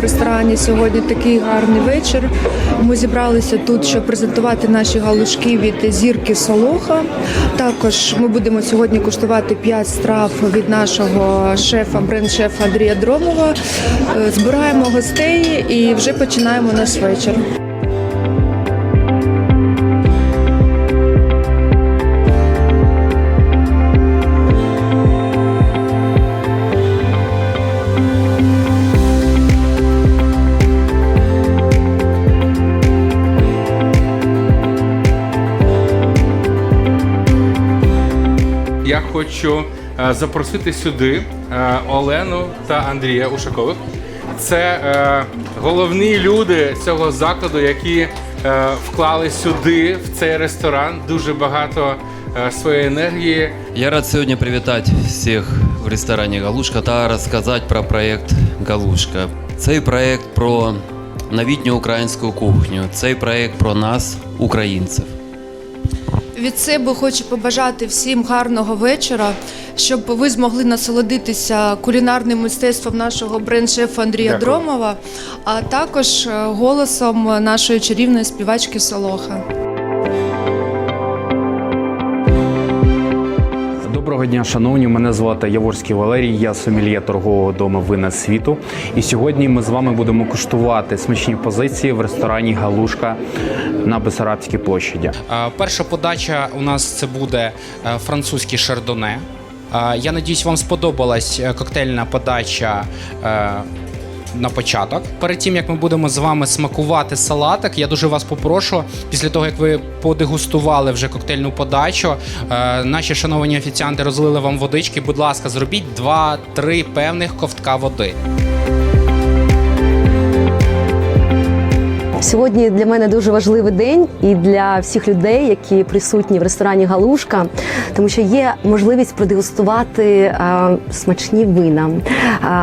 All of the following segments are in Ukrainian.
ресторані сьогодні такий гарний вечір. Ми зібралися тут, щоб презентувати наші галушки від зірки Солоха. Також ми будемо сьогодні куштувати 5 страв від нашого шефа, бренд-шефа Андрія Дромова. Е, Збираємо гостей і вже починаємо наш вечір. Я хочу е, запросити сюди е, Олену та Андрія Ушакових. Це е, головні люди цього закладу, які вклали сюди, в цей ресторан, дуже багато своєї енергії. Я рад сегодня привітати всіх в ресторані Галушка та розказати про проєкт Галушка. Цей проєкт про новітню українську кухню. Цей проєкт про нас, українців. Від себе хочу побажати всім гарного вечора, щоб ви змогли насолодитися кулінарним мистецтвом нашого бренд-шефа Андрія Дякую. Дромова, а також е, голосом нашої чарівної співачки Солоха. Доброго дня, шановні. Мене звати Яворський Валерій. Я сомельє торгового дому вина світу. І сьогодні ми з вами будемо куштувати смачні позиції в ресторані Галушка на Бесарабській площаді. Е, Перша подача у нас це буде французьке французький шардоне. Е, Я надіюсь, вам сподобалась е, коктейльна подача. На початок, перед тим як ми будемо з вами смакувати салатик, я дуже вас попрошу, після того як ви подегустували вже коктейльну подачу, е, наші шановані офіціанти розлили вам водички. Будь ласка, зробіть 2-3 певних ковтка води. Сьогодні для мене дуже важливий день і для всіх людей, які присутні в ресторані Галушка, тому що є можливість продегустувати е, смачні вина,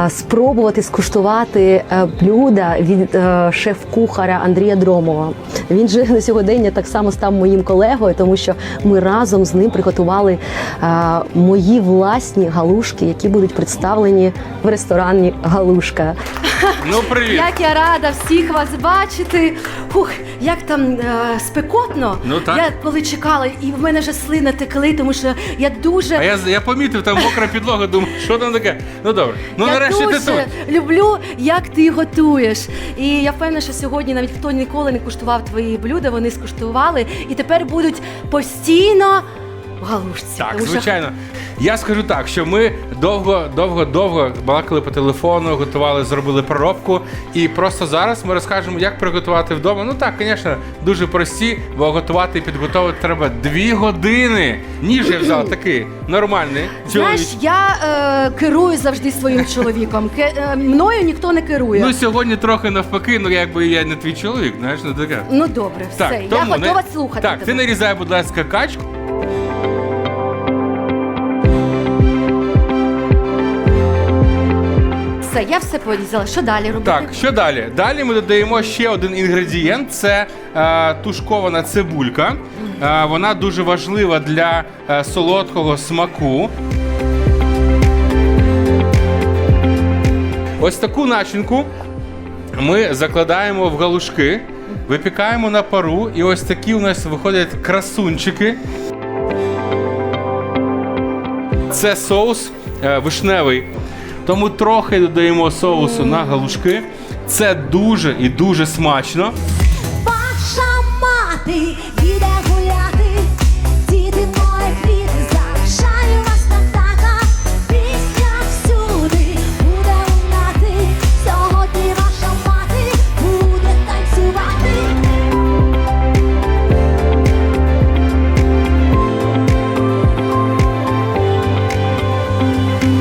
е, спробувати скуштувати е, блюда від шеф-кухаря Андрія Дромова. Він же на сьогодення так само став моїм колегою, тому що ми разом з ним приготували е, мої власні галушки, які будуть представлені в ресторані Галушка. Ну, привіт! Як я рада всіх вас бачити. Хух, як там е, спекотно. Ну, так. Я коли чекала, і в мене вже слина текли, тому що я дуже. А я, я помітив, там мокра підлога, думаю, що там таке? Ну добре. Ну я нарешті ти дуже тут. люблю, як ти готуєш. І я впевнена, що сьогодні навіть хто ніколи не куштував твої блюда, вони скуштували і тепер будуть постійно в галушці. Так, Тому що звичайно. Я скажу так, що ми довго, довго, довго балакали по телефону, готували, зробили проробку. І просто зараз ми розкажемо, як приготувати вдома. Ну так, звісно, дуже прості, бо готувати і підготувати треба дві години. Ніж я взяв такий нормальний. Знаєш, чоловічий. я е, керую завжди своїм чоловіком. Ке, е, мною ніхто не керує. Ну сьогодні трохи навпаки, ну якби я не твій чоловік, знаєш, ну таке. Ну добре, все. Так, я не- готова слухати. Так, тебе. ти нарізай, будь ласка, качку. Все, я все порізала. Що далі робити? Так, що далі? Далі ми додаємо ще один інгредієнт: це е, тушкована цибулька. Е, вона дуже важлива для е, солодкого смаку. Ось таку начинку ми закладаємо в галушки, випікаємо на пару, і ось такі у нас виходять красунчики. Це соус е, вишневий. Тому трохи додаємо соусу на галушки. Це дуже і дуже смачно. Ваша мати їде гуляти, діти моє квіти, залишаю вас на тата, пісня всюди буде лунати, сьогодні ваша мати буде танцювати. Thank.